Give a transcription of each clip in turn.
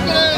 మోడీ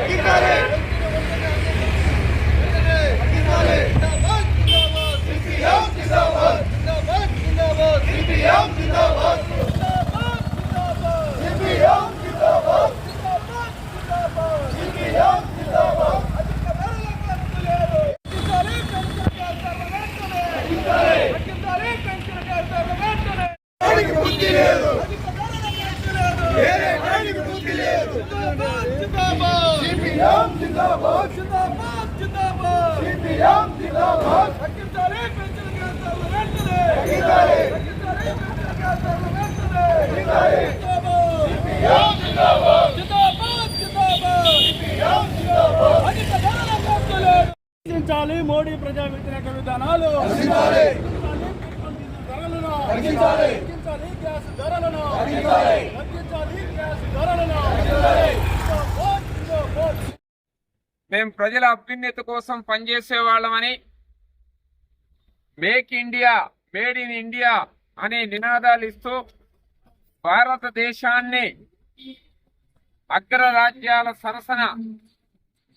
తగ్గించాలి తగ్గించాలి సిపిఎం జిందాబాద్ సిపిఎం జిందాబాద్ సిపిఎం జిందాబాద్ సిపిఎం జిందాబాద్ వాడికి బుద్ధి లేదు వేరే వాడికి బుద్ధి లేదు సిపిఎం జిందాబాద్ సిపిఎం జిందాబాద్. తగ్గించాలి తగ్గించాలి. సిపిఎం జిందాబాద్. సిపిఎం జిందాబాద్. రక్షించాలి మోడీ ప్రజా వ్యతిరేక విధానాలు. తగ్గించాలి. ధరలను. తగ్గించాలి. తగ్గించాలి గ్యాస్ ధరలను. తగ్గించాలి తగ్గించాలి గ్యాస్ ధరలను జిందాబాద్, జిందాబాద్. మేము ప్రజల అభ్యున్నతి కోసం పనిచేసే వాళ్ళమని make India made in India అనే నినాదాలు ఇస్తూ భారతదేశాన్ని అగ్రరాజ్యాల సరసన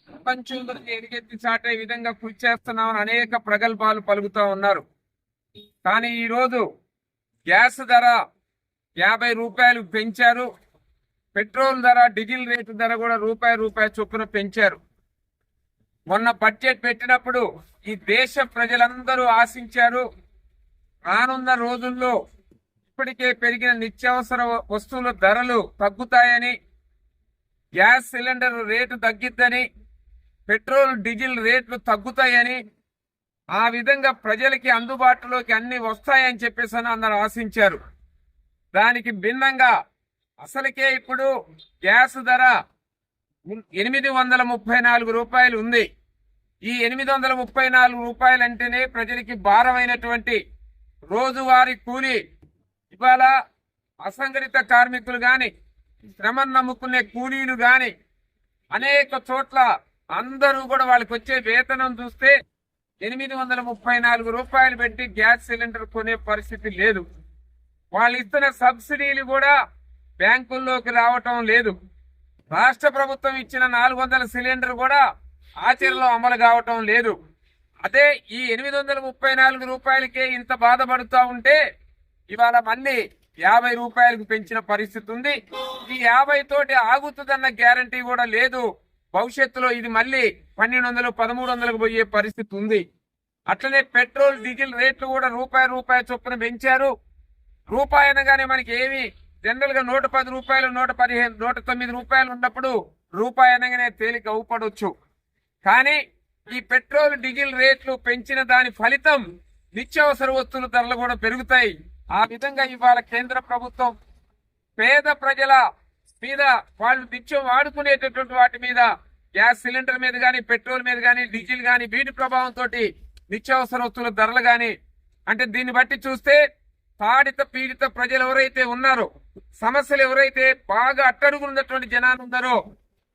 ప్రపంచంలోకి ఎరిగెత్తి చాటే విధంగా కృషి చేస్తున్నామని అనేక ప్రగల్భాలు పలుకుతూ ఉన్నారు. కానీ ఈరోజు గ్యాస్ ధర యాభై రూపాయలు పెంచారు. పెట్రోల్ ధర డీజిల్ రేటు ధర కూడా రూపాయి రూపాయి చొప్పున పెంచారు. మొన్న బడ్జెట్ పెట్టినప్పుడు ఈ దేశ ప్రజలందరూ ఆశించారు. రానున్న రోజుల్లో ఇప్పటికే పెరిగిన నిత్యావసర వస్తువుల ధరలు తగ్గుతాయని గ్యాస్ సిలిండర్ రేటు తగ్గిద్దని పెట్రోల్ డీజిల్ రేట్లు తగ్గుతాయని ఆ విధంగా ప్రజలకి అందుబాటులోకి అన్ని వస్తాయని చెప్పేసి అని అందరూ ఆశించారు. దానికి భిన్నంగా అసలుకే ఇప్పుడు గ్యాస్ ధర ఎనిమిది వందల ముప్పై నాలుగు రూపాయలు ఉంది. ఈ ఎనిమిది వందల ముప్పై నాలుగు రూపాయలు అంటేనే ప్రజలకి భారమైనటువంటి రోజువారీ కూలీ. ఇవాళ అసంఘటిత కార్మికులు గాని శ్రమం నమ్ముకునే కూలీలు గాని అనేక చోట్ల అందరూ కూడా వాళ్ళకి వచ్చే వేతనం చూస్తే ఎనిమిది వందల ముప్పై నాలుగు రూపాయలు పెట్టి గ్యాస్ సిలిండర్ కొనే పరిస్థితి లేదు. వాళ్ళు ఇస్తున్న సబ్సిడీలు కూడా బ్యాంకుల్లోకి రావటం లేదు. రాష్ట్ర ప్రభుత్వం ఇచ్చిన నాలుగు వందల సిలిండర్ కూడా ఆచరణలో అమలు కావటం లేదు. అదే ఈ ఎనిమిది వందల ముప్పై నాలుగు రూపాయలకే ఇంత బాధపడుతూ ఉంటే ఇవాళ మళ్ళీ యాభై రూపాయలకు పెంచిన పరిస్థితి ఉంది. ఈ యాభై తోటి ఆగుతుందన్న గ్యారంటీ కూడా లేదు. భవిష్యత్తులో ఇది మళ్ళీ పన్నెండు వందలు పదమూడు వందలకు పోయే పరిస్థితి ఉంది. అట్లనే పెట్రోల్ డీజిల్ రేట్లు కూడా రూపాయి రూపాయి చొప్పున పెంచారు. రూపాయి అనగానే మనకి ఏమి జనరల్గా నూట పది రూపాయలు నూట పదిహేను నూట తొమ్మిది రూపాయలు ఉన్నప్పుడు రూపాయి అనగానే తేలిక అవుపడవచ్చు కానీ ఈ పెట్రోల్ డీజిల్ రేట్లు పెంచిన దాని ఫలితం నిత్యావసర వస్తువుల ధరలు కూడా పెరుగుతాయి. ఆ విధంగా ఇవాళ కేంద్ర ప్రభుత్వం పేద ప్రజల మీద వాళ్ళు నిత్యం వాడుకునేటటువంటి వాటి మీద గ్యాస్ సిలిండర్ మీద కానీ పెట్రోల్ మీద కానీ డీజిల్ కానీ వీటి ప్రభావంతో నిత్యావసర వస్తువుల ధరలు కానీ అంటే దీన్ని బట్టి చూస్తే తాడిత పీడిత ప్రజలు ఎవరైతే ఉన్నారో సమస్యలు ఎవరైతే బాగా అట్టడుగున్నటువంటి జనాలు ఉన్నారో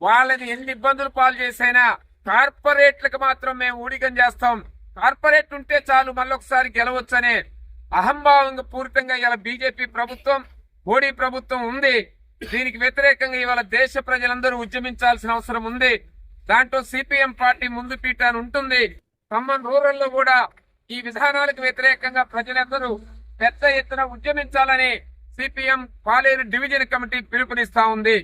వాళ్ళని ఎన్ని ఇబ్బందులు పాలు చేసైనా కార్పొరేట్లకు మాత్రం మేము ఊడికం చేస్తాం. కార్పొరేట్ ఉంటే చాలు మళ్ళొకసారి గెలవచ్చనే అహంభావంగా పూరితంగా ఇవాళ బీజేపీ ప్రభుత్వం మోడీ ప్రభుత్వం ఉంది. దీనికి వ్యతిరేకంగా ఇవాళ దేశ ప్రజలందరూ ఉద్యమించాల్సిన అవసరం ఉంది. దాంట్లో సిపిఎం పార్టీ ముందు పీఠాన్ని ఉంటుంది. ఖమ్మం రూరల్లో కూడా ఈ విధానాలకు వ్యతిరేకంగా ప్రజలందరూ పెద్ద ఎత్తున ఉద్యమించాలని సిపిఎం పాలేరు డివిజన్ కమిటీ పిలుపునిస్తా ఉంది.